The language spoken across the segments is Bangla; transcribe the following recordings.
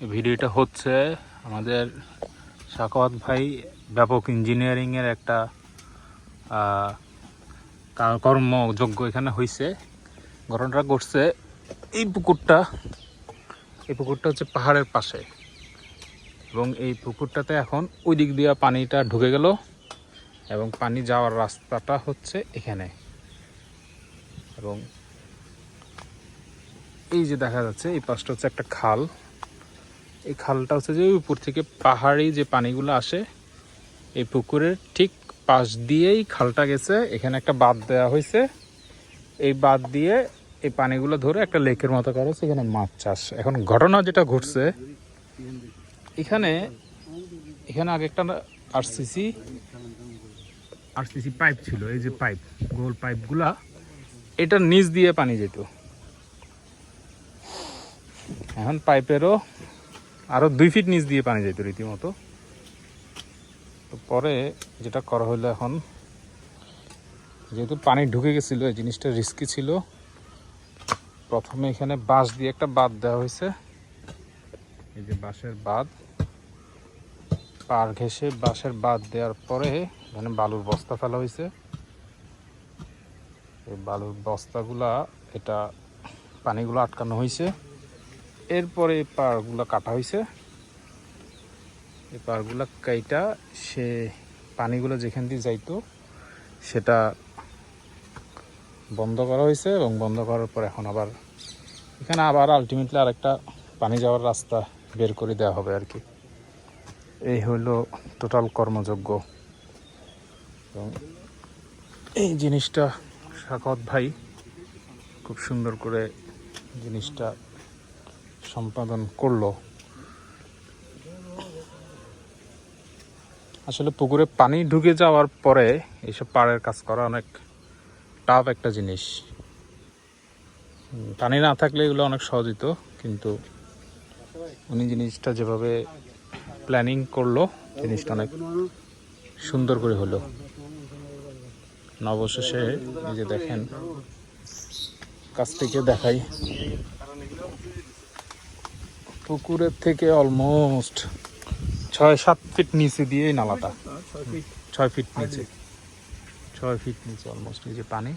ভিডিওটা হচ্ছে আমাদের সাকাওয়াত ভাই ব্যাপক ইঞ্জিনিয়ারিংয়ের একটা আহ, কা- এখানে হয়েছে ঘটনাটা ঘটছে এই পুকুরটা এই পুকুরটা হচ্ছে পাহাড়ের পাশে। এবং এই পুকুরটাতে এখন ওই দিক দিয়ে পানিটা ঢুকে গেল এবং পানি যাওয়ার রাস্তাটা হচ্ছে এখানে। এবং এই যে দেখা যাচ্ছে এই পাশটা হচ্ছে একটা খাল। এই খালটা হচ্ছে যে উপর থেকে পাহাড়ি যে পানিগুলো আসে, এই পুকুরের ঠিক পাশ দিয়েই খালটা গেছে। এখানে একটা বাঁধ দেওয়া হয়েছে। এই বাঁধ দিয়ে এই পানিগুলো ধরে একটা লেকের মতো করা হচ্ছে এখানে মাছ চাষ। এখন ঘটনা যেটা ঘটছে, এখানে এখানে আগে একটা আরসিসি আরসিসি পাইপ ছিল, এই যে পাইপ গোল পাইপগুলা এটার নিচ দিয়ে পানি যেত। এখন পাইপেরও আরও দুই ফিট নিচ দিয়ে পানি যেত রীতিমতো। তো পরে যেটা করা হলো এখন, যেহেতু পানি ঢুকে গেছিল, এই জিনিসটা রিস্কি ছিল, প্রথমে এখানে বাঁশ দিয়ে একটা বাঁধ দেওয়া হয়েছে। এই যে বাঁশের বাঁধ, পার ঘেসে বাঁশের বাঁধ দেওয়ার পরে এখানে বালুর বস্তা ফেলা হয়েছে। এই বালুর বস্তাগুলা, এটা পানিগুলো আটকানো হয়েছে। এরপরে এই পাড়গুলো কাটা হয়েছে এই পাড়গুলো কাইটা সে পানিগুলো যেখান দিয়ে যাইতো, সেটা বন্ধ করা হয়েছে এবং বন্ধ করার পর এখন আবার এখানে আবার আলটিমেটলি আরেকটা পানি যাওয়ার রাস্তা বের করে দেওয়া হবে আর কি। এই হলো টোটাল কর্মযোগ্য। এবং এই জিনিসটা সাকত ভাই খুব সুন্দর করে জিনিসটা সম্পাদন করল। আসলে পুকুরে পানি ঢুকে যাওয়ার পরে এইসব পাড়ের কাজ করা অনেক টাফ একটা জিনিস। পানি না থাকলে এগুলো অনেক সহজ হতো কিন্তু উনি জিনিসটা যেভাবে প্ল্যানিং করল, জিনিসটা অনেক সুন্দর করে হলো। অবশেষে এই যে দেখেন কাছ থেকে দেখাই। পুকুরের থেকে অলমোস্ট ছয় সাত ফিট নিচে দিয়ে এই নালাটা। ছয় ফিট নিচে। ছয় ফিট নিচে অলমোস্ট এই যে পানি।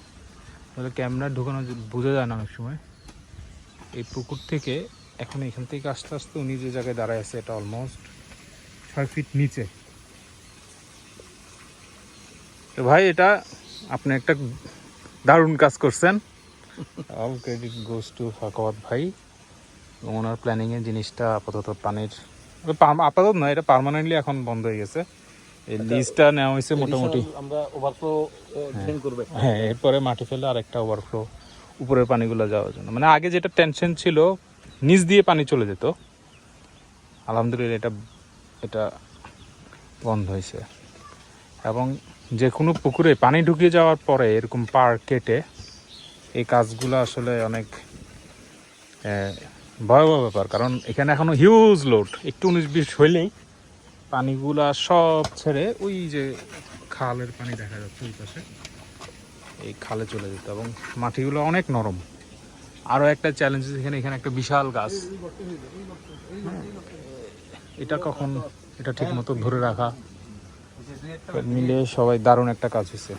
তাহলে ক্যামেরা ঢুকানো বোঝা যায় না অনেক সময়। এই পুকুর থেকে এখন এখান থেকে আস্তে আস্তে উনি যে জায়গায় দাঁড়ায় আছে এটা অলমোস্ট ছয় ফিট নিচে। তো ভাই এটা আপনি একটা দারুণ কাজ করছেন। All credit goes to Fakawat ভাই। এবং ওনার প্ল্যানিংয়ে জিনিসটা আপাতত পানির আপাতত নয় এটা পার্মানেন্টলি এখন বন্ধ হয়ে গেছে। এই লিজটা নেওয়া হয়েছে মোটামুটি। আমরা ওভারফ্লো করবে। হ্যাঁ এরপরে মাটি ফেলে আরেকটা ওভারফ্লো উপরের পানিগুলো যাওয়ার জন্য। মানে আগে যেটা টেনশন ছিল নিচ দিয়ে পানি চলে যেত। আলহামদুলিল্লাহ এটা এটা বন্ধ হয়েছে। এবং যে কোনো পুকুরে পানি ঢুকিয়ে যাওয়ার পরে এরকম পার কেটে এই কাজগুলো আসলে অনেক ভয়াবহ ব্যাপার কারণ এখানে এখনও হিউজ লোড একটু উনিশ বিশ হইলেই পানিগুলা সব ছেড়ে ওই যে খালের পানি দেখা যাচ্ছে ওই পাশে এই খালে চলে যেত এবং মাটিগুলো অনেক নরম। আরও একটা চ্যালেঞ্জ এখানে এখানে একটা বিশাল গাছ। হ্যাঁ, এটা কখন এটা ঠিক মতো ধরে রাখা। মিলে সবাই দারুণ একটা কাজ হয়েছে